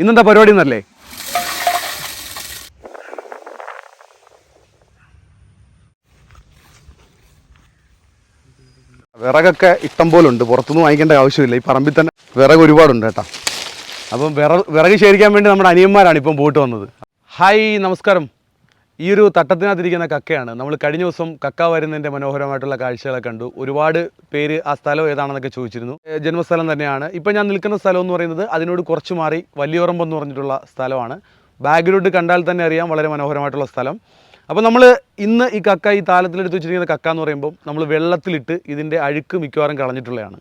ഇന്നെന്താ പരിപാടി എന്നല്ലേ വിറകൊക്കെ ഇഷ്ടം പോലെ ഉണ്ട് പുറത്തുനിന്ന് വാങ്ങിക്കേണ്ട ആവശ്യമില്ല. ഈ പറമ്പിൽ തന്നെ വിറക് ഒരുപാടുണ്ട് കേട്ടോ. അപ്പം വിറ വിറക് ശേഖരിക്കാൻ വേണ്ടി നമ്മുടെ അനിയന്മാരാണ് ഇപ്പം പോയിട്ട് വന്നത്. ഹായ് നമസ്കാരം. ഈ ഒരു തട്ടത്തിനകത്തിരിക്കുന്ന കക്കയാണ്. നമ്മൾ കഴിഞ്ഞ ദിവസം കക്ക വരുന്നതിന്റെ മനോഹരമായിട്ടുള്ള കാഴ്ചകളെ കണ്ടു. ഒരുപാട് പേര് ആ സ്ഥലം ഏതാണെന്നൊക്കെ ചോദിച്ചിരുന്നു. ജന്മസ്ഥലം തന്നെയാണ്. ഇപ്പം ഞാൻ നിൽക്കുന്ന സ്ഥലം എന്ന് പറയുന്നത് അതിനോട് കുറച്ച് മാറി വലിയുറമ്പ് എന്ന് പറഞ്ഞിട്ടുള്ള സ്ഥലമാണ്. ബാക്ക്ഗ്രൗണ്ട് കണ്ടാൽ തന്നെ അറിയാം വളരെ മനോഹരമായിട്ടുള്ള സ്ഥലം. അപ്പോൾ നമ്മൾ ഇന്ന് ഈ കക്ക ഈ താലത്തിലെടുത്ത് വെച്ചിരിക്കുന്ന കക്ക എന്ന് പറയുമ്പോൾ നമ്മൾ വെള്ളത്തിലിട്ട് ഇതിന്റെ അഴുക്ക് മിക്കവാറും കളഞ്ഞിട്ടുള്ളതാണ്.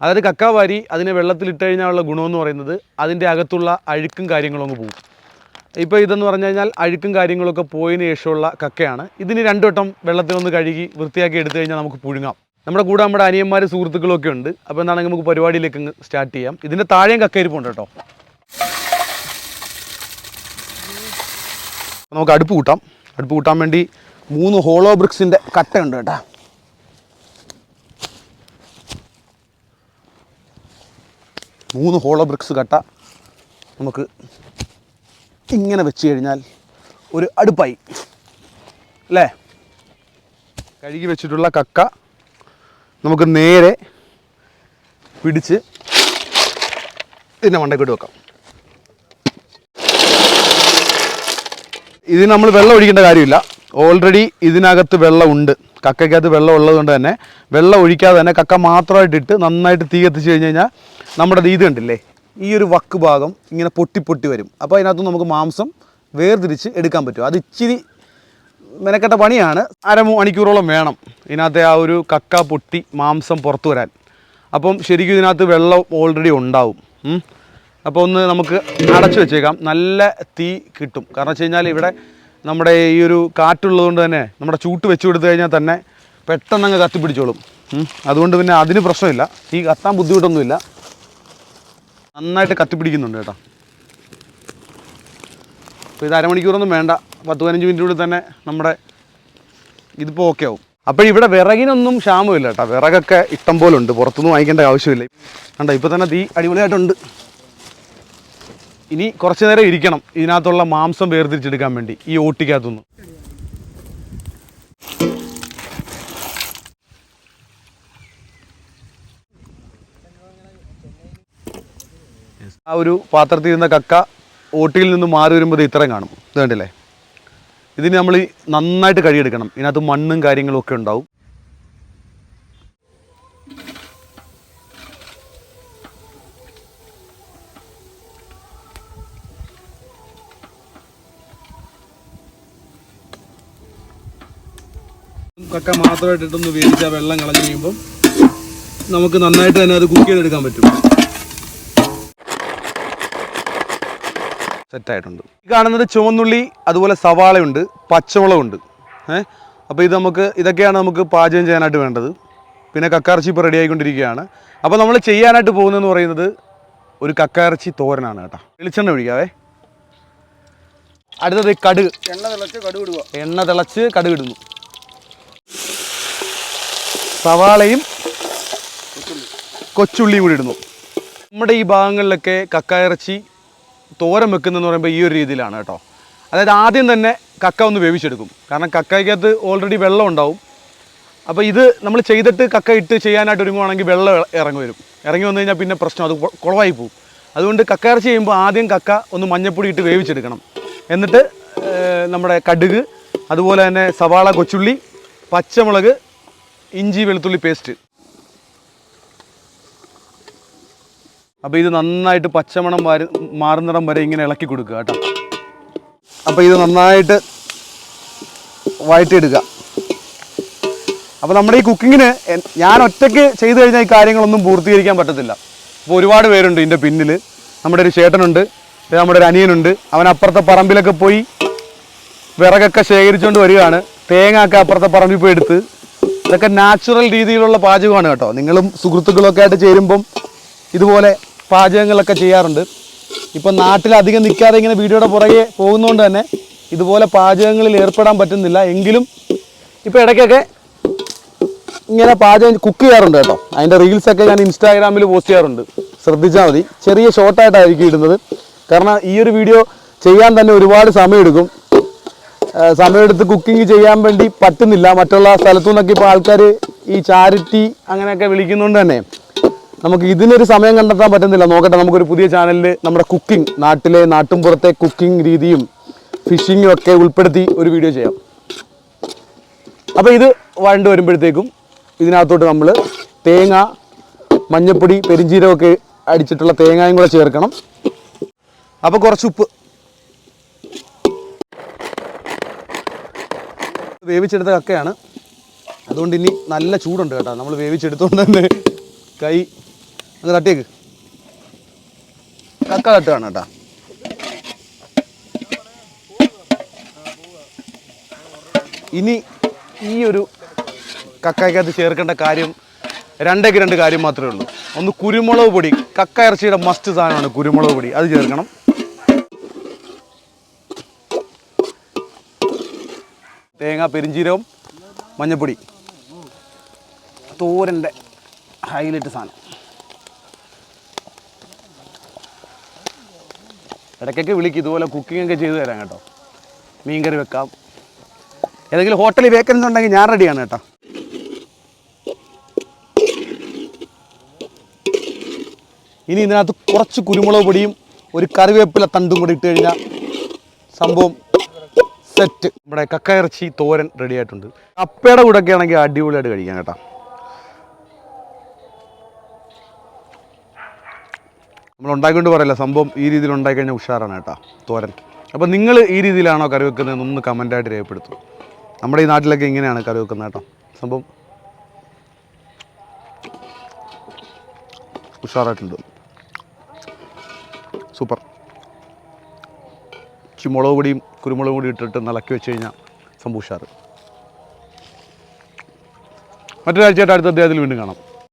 അതായത് കക്ക വാരി അതിനെ വെള്ളത്തിലിട്ട് കഴിഞ്ഞാലുള്ള ഗുണമെന്ന് പറയുന്നത് അതിന്റെ അകത്തുള്ള അഴുക്കും കാര്യങ്ങളും അങ്ങ് പോകും. ഇപ്പോൾ ഇതെന്ന് പറഞ്ഞു കഴിഞ്ഞാൽ അഴുക്കും കാര്യങ്ങളൊക്കെ പോയതിന് ശേഷമുള്ള കക്കയാണ്. ഇതിന് രണ്ടു വട്ടം വെള്ളത്തിലൊന്ന് കഴുകി വൃത്തിയാക്കി എടുത്തു കഴിഞ്ഞാൽ നമുക്ക് പുഴുങ്ങാം. നമ്മുടെ കൂടെ നമ്മുടെ അനിയന്മാർ സുഹൃത്തുക്കളൊക്കെ ഉണ്ട്. അപ്പോൾ എന്താണെങ്കിൽ നമുക്ക് പരിപാടിയിലേക്ക് സ്റ്റാർട്ട് ചെയ്യാം. ഇതിന്റെ താഴെയും കക്ക ഉണ്ട് കേട്ടോ. നമുക്ക് അടുപ്പ് കൂട്ടാം. അടുപ്പ് കൂട്ടാൻ വേണ്ടി മൂന്ന് ഹോളോ ബ്രിക്സിന്റെ കട്ടയുണ്ട് കേട്ടോ. മൂന്ന് ഹോളോ ബ്രിക്സ് കട്ട നമുക്ക് ഇങ്ങനെ വെച്ച് കഴിഞ്ഞാൽ ഒരു അടുപ്പായി. അല്ലേ? കഴുകി വെച്ചിട്ടുള്ള കക്ക നമുക്ക് നേരെ പിടിച്ച് ഇതിന്റെ മണ്ടക്കിട്ട് വെക്കാം. ഇതിന് നമ്മൾ വെള്ളം ഒഴിക്കേണ്ട കാര്യമില്ല. ഓൾറെഡി ഇതിനകത്ത് വെള്ളമുണ്ട് കക്കയ്ക്കകത്ത് വെള്ളം ഉള്ളതുകൊണ്ട് തന്നെ വെള്ളം ഒഴിക്കാതെ തന്നെ കക്ക മാത്രമായിട്ടിട്ട് നന്നായിട്ട് തീ കത്തിച്ച് കഴിഞ്ഞ് കഴിഞ്ഞാൽ നമ്മുടെ ഇത് കണ്ടില്ലേ? ഈ ഒരു വക്ക് ഭാഗം ഇങ്ങനെ പൊട്ടി പൊട്ടി വരും. അപ്പോൾ അതിനകത്ത് നമുക്ക് മാംസം വേർതിരിച്ച് എടുക്കാൻ പറ്റും. അത് ഇച്ചിരി മെനക്കെട്ട പണിയാണ്. അര മണിക്കൂറോളം വേണം ഇതിനകത്തെ ആ ഒരു കക്ക പൊട്ടി മാംസം പുറത്തു വരാൻ. അപ്പം ശരിക്കും ഇതിനകത്ത് വെള്ളം ഓൾറെഡി ഉണ്ടാവും. അപ്പോൾ ഒന്ന് നമുക്ക് അടച്ചു വെച്ചേക്കാം. നല്ല തീ കിട്ടും. കാരണം വെച്ച് കഴിഞ്ഞാൽ ഇവിടെ നമ്മുടെ ഈ ഒരു കാറ്റുള്ളതുകൊണ്ട് തന്നെ നമ്മുടെ ചൂട്ട് വെച്ച് കൊടുത്തു കഴിഞ്ഞാൽ തന്നെ പെട്ടെന്ന് അങ്ങ് കത്തിപ്പിടിച്ചോളും. അതുകൊണ്ട് പിന്നെ അതിന് പ്രശ്നമില്ല. തീ കത്താൻ ബുദ്ധിമുട്ടൊന്നുമില്ല. നന്നായിട്ട് കത്തിപ്പിടിക്കുന്നുണ്ട് കേട്ടോ. അപ്പോൾ ഇത് അരമണിക്കൂറൊന്നും വേണ്ട. പത്ത് പതിനഞ്ച് മിനിറ്റിനുള്ളിൽ തന്നെ നമ്മുടെ ഇതിപ്പോൾ ഓക്കെ ആവും. അപ്പോൾ ഇവിടെ വിറകിനൊന്നും ക്ഷാമമില്ല കേട്ടോ. വിറകൊക്കെ ഇഷ്ടം പോലെ ഉണ്ട്. പുറത്തുനിന്ന് വാങ്ങിക്കേണ്ട ആവശ്യമില്ല. കണ്ടോ ഇപ്പോൾ തന്നെ തീ അടിപൊളിയായിട്ടുണ്ട്. ഇനി കുറച്ച് നേരം ഇരിക്കണം. ഇതിനകത്തുള്ള മാംസം വേർതിരിച്ചെടുക്കാൻ വേണ്ടി ഈ ഓട്ടിക്കകത്തുനിന്ന്. ആ ഒരു പാത്രത്തിൽ നിന്ന കക്ക ഓട്ടിയിൽ നിന്ന് മാറി വരുമ്പോൾ ഇത് ഇത്രയും കാണും. ഇത് കണ്ടില്ലേ? ഇതിന് നമ്മൾ നന്നായിട്ട് കഴുകിയെടുക്കണം. ഇതിനകത്ത് മണ്ണും കാര്യങ്ങളും ഒക്കെ ഉണ്ടാവും. കക്ക മാത്രമായിട്ടിട്ടൊന്ന് വേവിച്ച വെള്ളം കളഞ്ഞു കഴിയുമ്പം നമുക്ക് നന്നായിട്ട് തന്നെ അത് കുക്ക് ചെയ്തെടുക്കാൻ പറ്റും. സെറ്റായിട്ടുണ്ട്. ഈ കാണുന്നത് ചുവന്നുള്ളി അതുപോലെ സവാളയുണ്ട് പച്ചമുളകുണ്ട്. ഏഹ് അപ്പോൾ ഇത് നമുക്ക് ഇതൊക്കെയാണ് നമുക്ക് പാചകം ചെയ്യാനായിട്ട് വേണ്ടത്. പിന്നെ കക്കാർച്ചി ഇപ്പോൾ റെഡി ആയിക്കൊണ്ടിരിക്കുകയാണ്. അപ്പോൾ നമ്മൾ ചെയ്യാനായിട്ട് പോകുന്നതെന്ന് പറയുന്നത് ഒരു കക്കാർച്ചി തോരനാണ് കേട്ടോ. വെളിച്ചെണ്ണ ഒഴിക്കാവേ. അടുത്തത് കടുക്. എണ്ണ തിളച്ച് കടുവിടുക എണ്ണ തിളച്ച് കടുക് ഇടുന്നു. സവാളയും കൊച്ചുള്ളിയും കൂടി ഇടുന്നു. നമ്മുടെ ഈ ഭാഗങ്ങളിലൊക്കെ കക്കയിറച്ചി തോരൻ വെക്കുന്നതെന്ന് പറയുമ്പോൾ ഈ ഒരു രീതിയിലാണ് കേട്ടോ. അതായത് ആദ്യം തന്നെ കക്ക ഒന്ന് വേവിച്ചെടുക്കും. കാരണം കക്കയ്ക്കകത്ത് ഓൾറെഡി വെള്ളം ഉണ്ടാവും. അപ്പോൾ ഇത് നമ്മൾ ചെയ്തിട്ട് കക്ക ഇട്ട് ചെയ്യാനായിട്ട് ഒരുങ്ങുവാണെങ്കിൽ വെള്ളം ഇറങ്ങി വരും. ഇറങ്ങി വന്നു കഴിഞ്ഞാൽ പിന്നെ പ്രശ്നം അത് കുളവായി പോകും അതുകൊണ്ട് കക്ക ഇറച്ചി ചെയ്യുമ്പോൾ ആദ്യം കക്ക ഒന്ന് മഞ്ഞപ്പൊടി ഇട്ട് വേവിച്ചെടുക്കണം. എന്നിട്ട് നമ്മുടെ കടുക് അതുപോലെ തന്നെ സവാള കൊച്ചുള്ളി പച്ചമുളക് ഇഞ്ചി വെളുത്തുള്ളി പേസ്റ്റ് അപ്പോൾ ഇത് നന്നായിട്ട് പച്ചമണം വാരി മാറുന്നിടം വരെ ഇങ്ങനെ ഇളക്കി കൊടുക്കുക കേട്ടോ. അപ്പോൾ ഇത് നന്നായിട്ട് വഴറ്റിയെടുക്കുക. അപ്പോൾ നമ്മുടെ ഈ കുക്കിങ്ങിന് ഞാൻ ഒറ്റയ്ക്ക് ചെയ്തു കഴിഞ്ഞാൽ ഈ കാര്യങ്ങളൊന്നും പൂർത്തീകരിക്കാൻ പറ്റത്തില്ല. അപ്പോൾ ഒരുപാട് പേരുണ്ട് ഇതിന്റെ പിന്നിൽ നമ്മുടെ ഒരു ചേട്ടനുണ്ട് നമ്മുടെ ഒരു അനിയനുണ്ട്. അവൻ അപ്പുറത്തെ പറമ്പിലൊക്കെ പോയി വിറകൊക്കെ ശേഖരിച്ചുകൊണ്ട് വരികയാണ്. തേങ്ങ ഒക്കെ അപ്പുറത്തെ പറമ്പിൽ പോയി എടുത്ത്. ഇതൊക്കെ നാച്ചുറൽ രീതിയിലുള്ള പാചകമാണ് കേട്ടോ. നിങ്ങളും സുഹൃത്തുക്കളൊക്കെ ആയിട്ട് ചേരുമ്പം ഇതുപോലെ പാചകങ്ങളൊക്കെ ചെയ്യാറുണ്ട്. ഇപ്പം നാട്ടിൽ അധികം നിൽക്കാതെ ഇങ്ങനെ വീഡിയോയുടെ പുറകെ പോകുന്നതുകൊണ്ട് തന്നെ ഇതുപോലെ പാചകങ്ങളിൽ ഏർപ്പെടാൻ പറ്റുന്നില്ല. എങ്കിലും ഇപ്പോൾ ഇടയ്ക്കൊക്കെ ഇങ്ങനെ പാചകം കുക്ക് ചെയ്യാറുണ്ട് കേട്ടോ. അതിന്റെ റീൽസൊക്കെ ഞാൻ ഇൻസ്റ്റാഗ്രാമിൽ പോസ്റ്റ് ചെയ്യാറുണ്ട്. ശ്രദ്ധിച്ചാൽ മതി. ചെറിയ ഷോർട്ടായിട്ടായിരിക്കും ഇടുന്നത്. കാരണം ഈ ഒരു വീഡിയോ ചെയ്യാൻ തന്നെ ഒരുപാട് സമയമെടുക്കും. സമയമെടുത്ത് കുക്കിംഗ് ചെയ്യാൻ വേണ്ടി പറ്റുന്നില്ല. മറ്റുള്ള സ്ഥലത്തു നിന്നൊക്കെ ഇപ്പോൾ ആൾക്കാർ ഈ ചാരിറ്റി അങ്ങനെയൊക്കെ വിളിക്കുന്നതുകൊണ്ട് തന്നെ നമുക്ക് ഇതിനൊരു സമയം കണ്ടെത്താൻ പറ്റുന്നില്ല. നോക്കട്ടെ നമുക്കൊരു പുതിയ ചാനലിൽ നമ്മുടെ കുക്കിംഗ് നാട്ടിലെ നാട്ടുംപുറത്തെ കുക്കിംഗ് രീതിയും ഫിഷിങ്ങും ഒക്കെ ഉൾപ്പെടുത്തി ഒരു വീഡിയോ ചെയ്യാം. അപ്പോൾ ഇത് വഴണ്ട് വരുമ്പോഴത്തേക്കും ഇതിനകത്തോട്ട് നമ്മൾ തേങ്ങ മഞ്ഞപ്പൊടി പെരിഞ്ചീരമൊക്കെ അടിച്ചിട്ടുള്ള തേങ്ങയും കൂടെ ചേർക്കണം. അപ്പോൾ കുറച്ച് ഉപ്പ്. വേവിച്ചെടുത്ത കക്കയാണ്. അതുകൊണ്ട് ഇനി നല്ല ചൂടുണ്ട് കേട്ടോ. നമ്മൾ വേവിച്ചെടുത്തുകൊണ്ട് തന്നെ കൈ ഒന്ന് തട്ടിയേക്ക്. കക്ക തട്ടുകയാണ് കേട്ടോ. ഇനി ഈ ഒരു കക്കയ്ക്കകത്ത് ചേർക്കേണ്ട കാര്യം രണ്ടേക്ക് രണ്ട് കാര്യം മാത്രമേ ഉള്ളൂ. ഒന്ന് കുരുമുളക് പൊടി. കക്ക ഇറച്ചിയുടെ മസ്റ്റ് സാധനമാണ് കുരുമുളക് പൊടി. അത് ചേർക്കണം. തേങ്ങ പെരിഞ്ചീരവും മഞ്ഞപ്പൊടി. തോരന്റെ ഹൈലൈറ്റ് സാധനം. ഇടയ്ക്കൊക്കെ വിളിക്കും ഇതുപോലെ കുക്കിംഗ് ഒക്കെ ചെയ്തു തരാം കേട്ടോ. മീൻകറി വെക്കാം. ഏതെങ്കിലും ഹോട്ടലിൽ വേക്കൻസ് ഉണ്ടെങ്കിൽ ഞാൻ റെഡിയാണ് കേട്ടോ. ഇനി ഇതിനകത്ത് കുറച്ച് കുരുമുളക് പൊടിയും ഒരു കറിവേപ്പില തണ്ടും കൂടി ഇട്ട് കഴിഞ്ഞാൽ സംഭവം സെറ്റ് നമ്മുടെ കക്കയിറച്ചി തോരൻ റെഡി ആയിട്ടുണ്ട്. കപ്പയുടെ കൂടെ ഒക്കെ ആണെങ്കിൽ അടിപൊളിയായിട്ട് കഴിക്കാം കേട്ടോ. നമ്മൾ ഉണ്ടാക്കിക്കൊണ്ട് പറയല്ല സംഭവം ഈ രീതിയിൽ ഉണ്ടാക്കി കഴിഞ്ഞാൽ ഉഷാറാണ് കേട്ടോ തോരൻ. അപ്പോൾ നിങ്ങൾ ഈ രീതിയിലാണോ കറി വെക്കുന്നത് ഒന്ന് കമന്റായിട്ട് രേഖപ്പെടുത്തും. നമ്മുടെ ഈ നാട്ടിലൊക്കെ ഇങ്ങനെയാണ് കറി വെക്കുന്നത് കേട്ടോ സംഭവം ഉഷാറായിട്ടുണ്ട്. സൂപ്പർ. ഇച്ചിരി മുളക് പൊടിയും കുരുമുളക് പൊടിയും ഇട്ടിട്ട് നിലക്കി വെച്ച് കഴിഞ്ഞാൽ സംഭവം ഉഷാറ്. മറ്റൊരാഴ്ചയായിട്ട് അടുത്ത അദ്ദേഹത്തിൽ വീണ്ടും കാണാം.